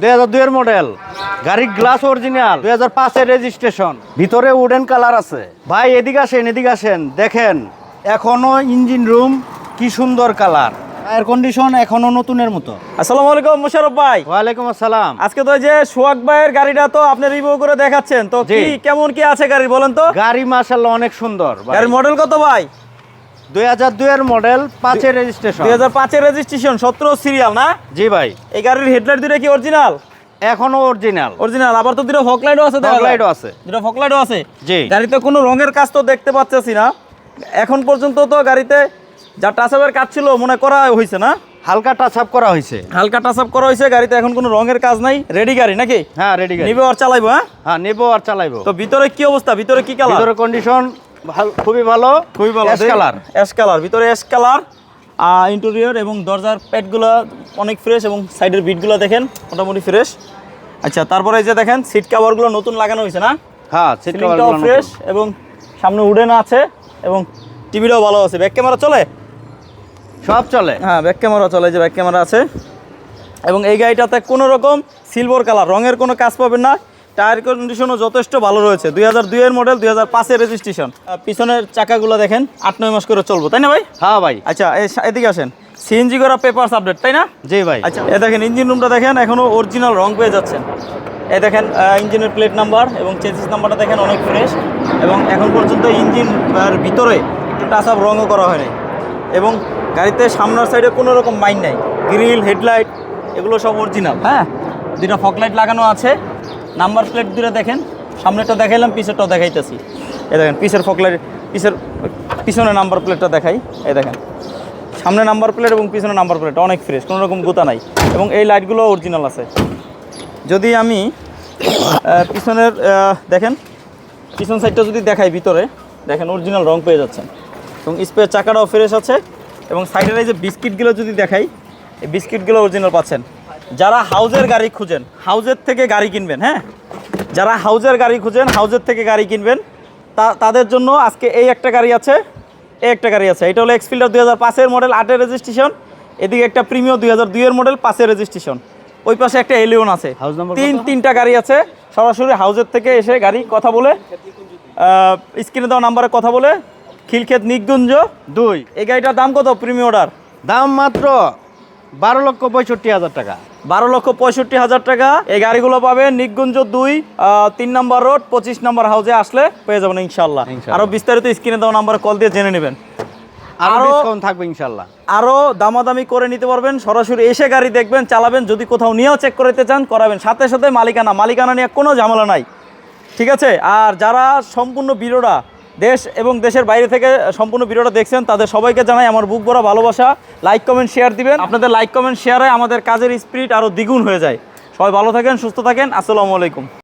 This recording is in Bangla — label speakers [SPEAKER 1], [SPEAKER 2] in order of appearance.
[SPEAKER 1] দুই হাজার দুইয়ের মডেল গাড়ির গ্লাস অরিজিনাল দুই হাজার পাঁচের রেজিস্ট্রেশন ভিতরে উডেন কালার আছে। ভাই এদিকে আসেন এদিকে আসেন। দেখেন এখনও ইঞ্জিন রুম কি সুন্দর কালার এয়ার কন্ডিশন এখনও নতুনের মতো।
[SPEAKER 2] আসসালামু আলাইকুম মুশারফ ভাই।
[SPEAKER 1] ওয়ালাইকুম আসসালাম।
[SPEAKER 2] আজকে তো যে সোহাগ ভাইয়ের গাড়িটা তো আপনি রিভিউ করে দেখাচ্ছেন। তো কি কেমন কি আছে গাড়ি বলেন তো?
[SPEAKER 1] গাড়ি মার্শাল্লাহ অনেক সুন্দর
[SPEAKER 2] গাড়ির মডেল কত ভাই?
[SPEAKER 1] দুই হাজার দুইয়ের মডেল পাঁচের রেজিস্ট্রেশন
[SPEAKER 2] দুই হাজার পাঁচের রেজিস্ট্রেশন সতেরো সিরিয়াল না?
[SPEAKER 1] জি ভাই।
[SPEAKER 2] এই গাড়ির হেডলাইট দুটো কি অরিজিনাল
[SPEAKER 1] এখনও অরিজিনাল
[SPEAKER 2] অরিজিনাল আবার তো দুটো আছে যায়।
[SPEAKER 1] Fog-lightও আছে।
[SPEAKER 2] দুটো ফকলাইটও আছে।
[SPEAKER 1] জি।
[SPEAKER 2] গাড়িতে কোনো রঙের কাজ তো দেখতে পাচ্ছি না। এখন পর্যন্ত তো গাড়িতে যা টাচআপের কাজ ছিল মনে করা হয়েছে না?
[SPEAKER 1] হালকা টাচ আপ করা হয়েছে
[SPEAKER 2] হালকা টাচআপ করা হয়েছে গাড়িতে এখন কোনো রঙের কাজ নাই। রেডি গাড়ি নাকি?
[SPEAKER 1] হ্যাঁ রেডি গাড়ি।
[SPEAKER 2] নিবে আর চালাইবো হ্যাঁ?
[SPEAKER 1] হ্যাঁ নেব আর চালাইবো।
[SPEAKER 2] তো ভিতরে কি অবস্থা? ভিতরে কি কালার
[SPEAKER 1] ভিতরে কন্ডিশন খুবই ভালো।
[SPEAKER 2] খুবই ভালো
[SPEAKER 1] Ash color।
[SPEAKER 2] অ্যাশ কালার ভিতরে অ্যাশ কালার ইন্টেরিয়র এবং দরজার প্যাডগুলো অনেক ফ্রেশ এবং সাইডের বিটগুলো দেখেন মোটামুটি ফ্রেশ আচ্ছা তারপরে এই যে দেখেন সিট কাভারগুলো নতুন লাগানো হয়েছে না?
[SPEAKER 1] হ্যাঁ সিট
[SPEAKER 2] সিলিংটাও ফ্রেশ এবং সামনে উডেন আছে এবং টিভিটাও ভালো আছে। ব্যাক ক্যামেরা চলে?
[SPEAKER 1] সব চলে।
[SPEAKER 2] হ্যাঁ ব্যাক ক্যামেরা চলে এই যে ব্যাক ক্যামেরা আছে। এবং এই গাড়িটাতে কোনো রকম সিলভার কালার রঙের কোনো কাজ পাবেন না। টায়ার কন্ডিশনও যথেষ্ট ভালো রয়েছে। দুই হাজার দুইয়ের মডেল দুই হাজার পাঁচের রেজিস্ট্রেশন পিছনের চাকাগুলো দেখেন আট নয় মাস করে চলবো তাই না ভাই?
[SPEAKER 1] হ্যাঁ ভাই।
[SPEAKER 2] আচ্ছা এদিকে আসেন। সিএনজি করা পেপারস আপডেট তাই না?
[SPEAKER 1] জি ভাই।
[SPEAKER 2] আচ্ছা এ দেখেন ইঞ্জিন রুমটা দেখেন এখনও অরিজিনাল রং পেয়ে যাচ্ছেন। এ দেখেন ইঞ্জিনের প্লেট নাম্বার এবং চেসিস নাম্বারটা দেখেন অনেক ফ্রেশ এবং এখন পর্যন্ত ইঞ্জিন ভিতরে একটু টাচ আপ রঙও করা হয়নি এবং গাড়িতে সামনের সাইডে কোনো রকম মাইন নাই। গ্রিল হেডলাইট এগুলো সব অরিজিনাল হ্যাঁ? দুটা ফকলাইট লাগানো আছে। নাম্বার প্লেট দুটো দেখেন, সামনেরটা দেখাইলাম পিছেরটাও দেখাইতেছি। এই দেখেন, পিছের ফকলাইট পিছের পিছনে নাম্বার প্লেটটা দেখাই, এই দেখেন। সামনে নাম্বার প্লেট এবং পিছনে নাম্বার প্লেট, অনেক ফ্রেশ কোনো রকম গোতা নাই। এবং এই লাইটগুলো অরিজিনাল আছে। যদি আমি পিছনের দেখেন, পিছন সাইডটা যদি দেখাই ভিতরে, দেখেন অরিজিনাল রং পেয়ে যাচ্ছেন। এবং স্পেয়ার চাকাটাও ফ্রেশ আছে, এবং সাইডের এই যে বিস্কিটগুলো যদি দেখাই, এই বিস্কিটগুলো অরিজিনাল পাচ্ছেন। যারা হাউজের গাড়ি খুঁজেন হাউজের থেকে গাড়ি কিনবেন হ্যাঁ? যারা হাউজের গাড়ি খুঁজেন হাউজের থেকে গাড়ি কিনবেন তা তাদের জন্য আজকে এই একটা গাড়ি আছে এই একটা গাড়ি আছে। এটা হলো এক্সফিল্ডার দুই হাজার পাঁচের মডেল আটের রেজিস্ট্রেশন এদিকে একটা প্রিমিয়ার দুই হাজার দুইয়ের মডেল পাঁচের রেজিস্ট্রেশন ওই পাশে একটা এলিয়ন আছে। তিন? তিনটা গাড়ি আছে। সরাসরি হাউজের থেকে এসে গাড়ি কথা বলে স্ক্রিনে দেওয়া নাম্বারে কথা বলে খিলক্ষেত নিকুঞ্জ
[SPEAKER 1] দুই।
[SPEAKER 2] এই গাড়িটার দাম কত? প্রিমিয় অর্ডার
[SPEAKER 1] দাম মাত্র বারো লক্ষ পঁয়ষট্টি হাজার টাকা।
[SPEAKER 2] বারো লক্ষ পঁয়ষট্টি হাজার টাকা। এই গাড়িগুলো পাবেন নিকুঞ্জ দুই তিন নম্বর রোড পঁচিশ নম্বর হাউজে আসলে পেয়ে যাবেন ইনশাল্লাহ। আরও বিস্তারিত স্ক্রিনে দেওয়া নাম্বারে কল দিয়ে জেনে নেবেন।
[SPEAKER 1] আরও
[SPEAKER 2] আরো-
[SPEAKER 1] থাকবে ইনশাল্লাহ
[SPEAKER 2] আরও দামাদামি করে নিতে পারবেন। সরাসরি এসে গাড়ি দেখবেন চালাবেন। যদি কোথাও নিয়েও চেক করতে চান করাবেন। সাথে সাথে মালিকানা। মালিকানা নিয়ে কোনো ঝামেলা নাই। ঠিক আছে? আর যারা সম্পূর্ণ ভিডিওটা দেশ এবং দেশের বাইরে থেকে সম্পূর্ণ ভিডিওটা দেখছেন, তাদের সবাইকে জানাই আমার বুক বড় ভালোবাসা। লাইক কমেন্ট শেয়ার দিবেন। আপনাদের লাইক কমেন্ট শেয়ারে আমাদের কাজের স্পিরিট আরও দ্বিগুণ হয়ে যায়। সবাই ভালো থাকেন, সুস্থ থাকেন। আসসালামু আলাইকুম।